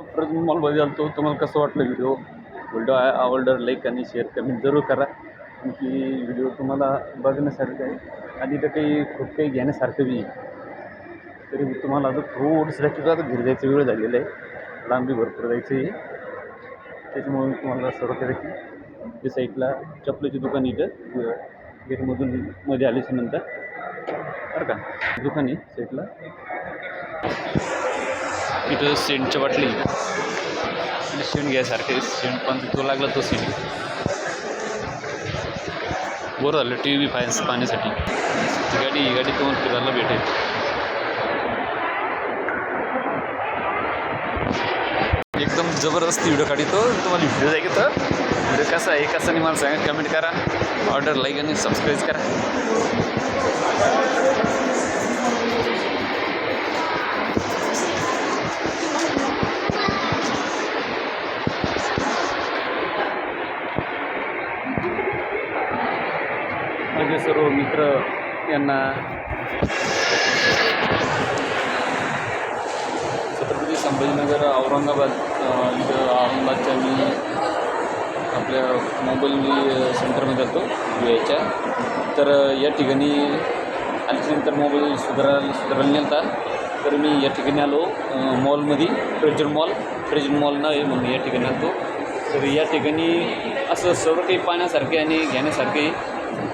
प्रथम मॉलमध्ये तो तुम्हाला कसं वाटलं व्हिडिओ व्हिडिओ आवडलं लाईक आणि शेअर कमेंट जरूर करा. की व्हिडिओ तुम्हाला बघण्यासारखं आहे. आणि इथं काही खूप काही घेण्यासारखं बी आहे. तरी तुम्हाला आता थोडंसं दाखवतो आता घरी जायचं वेळ झालेला आहे. लांबी भरपूर जायचं आहे. त्याच्यामुळे तुम्हाला सर्व काही की त्या साईडला चपलाची दुकान इथं. गेटमधून मध्ये आल्याच्यानंतर. बरं का? दुकान आहे साईडला इथं सेंटच्या बाटली. आणि शेण घ्यायसारखे सेंट पण तो लागला तो सेंट बरं झालं टी व्ही फायन्स पाहण्यासाठी. ती गाडी ही गाडी तुम्हाला फिरायला भेटेल. एकदम जबरदस्त व्हिडिओ काढतो तुम्हाला व्हिडिओ जाय तर व्हिडिओ कसा आहे कसा नाही मला सांगा. कमेंट करा. ऑर्डर लाईक आणि सबस्क्राईब करा. माझे सर्व मित्र यांना छत्रपती संभाजीनगर औरंगाबाद इथं औरंगाबादच्या मी आपल्या मोबाईल मी सेंटरमध्ये जातो याच्या तर या ठिकाणी आल्याच्यानंतर मोबाईल सुधारायला सुधारायला नेलता तर मी या ठिकाणी आलो मॉलमध्ये प्रेजन मॉल प्रेजन मॉल नाही म्हणून या ठिकाणी आलो तर या ठिकाणी असं सर्व काही पाहण्यासारखे आणि घेण्यासारखे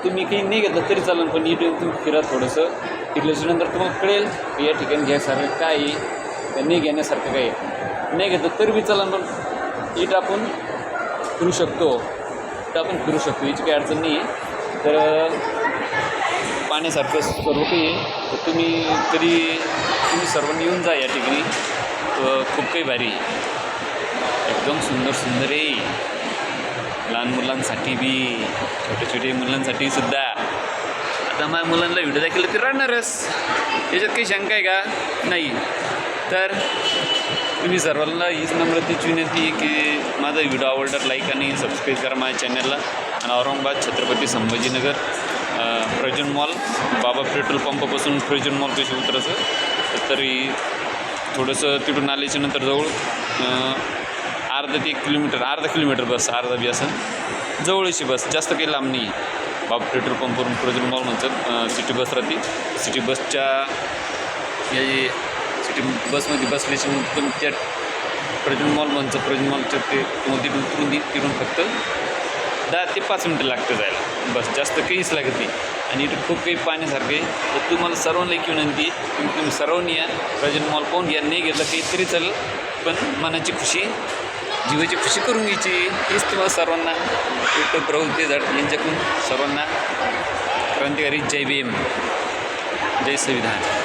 तुम्ही काही नाही घेतलं तरी चालेल पण इथून तुम्ही फिरा थोडंसं. फिरल्याच्यानंतर तुम्हाला कळेल की या ठिकाणी घ्यायसारखं काय आहे नाही घेण्यासारखं काय आहे. नाही घेतलं तरी बी चालेल पण इट आपण फिरू शकतो. तर आपण फिरू शकतो याची काही अडचण नाही आहे. तर पाण्यासारखं सर्व काही आहे. तर तुम्ही तरी तुम्ही सर्वांनी येऊन जा या ठिकाणी. खूप काही भारी एकदम सुंदर सुंदर आहे. लहान मुलांसाठी बी छोट्या छोट्या मुलांसाठी सुद्धा. आता माझ्या मुलांना व्हिडिओ दाखवलं तर राहणारच याच्यात काही शंका आहे का? नाही. तर तुम्ही सर्वांना हीच नम्रतेची विनंती आहे की माझा व्हिडिओ आवडला लाईक आणि सबस्क्राईब करा माझ्या चॅनलला आणि औरंगाबाद छत्रपती संभाजीनगर अं, मॉल बाबा पेट्रोल पंपापासून प्रयोजन मॉल कशी उतरायचं? तरी थोडंसं तिथून आल्याच्यानंतर जवळ अर्धा ते एक किलोमीटर अर्धा किलोमीटर बस अर्धा बी असं. जवळची बस जास्त काही लांब नाही. आहे बाप पेट्रोल पंपवरून प्रयोजन मॉल म्हणतात सिटी बस राहते. सिटी बसच्या या जे सिटी बसमध्ये बसल्याची पण त्या प्रयोजन मॉल म्हणतं प्रयोजन मॉलचं ते तुम्हाला तिथून तिथून तिथून फक्त दहा ते पाच मिनटं लागतं जायला. बस जास्त काहीच लागत नाही. आणि इथं खूप काही पाण्यासारखं आहे. तर तुम्हाला सर्वांना एक विनंती आहे, तुम्ही तुम्ही सर्वांनी या. प्रयोजन मॉल पाहून घ्या. नाही घेतलं काहीतरी चालेल पण मनाची खुशी जीवाची खुशी करून घ्यायची. हेच तुम्हाला सर्वांना डॉक्टर प्रभू ते झाड यांच्याकडून सर्वांना क्रांतिकारी जय भीम. जय संविधान.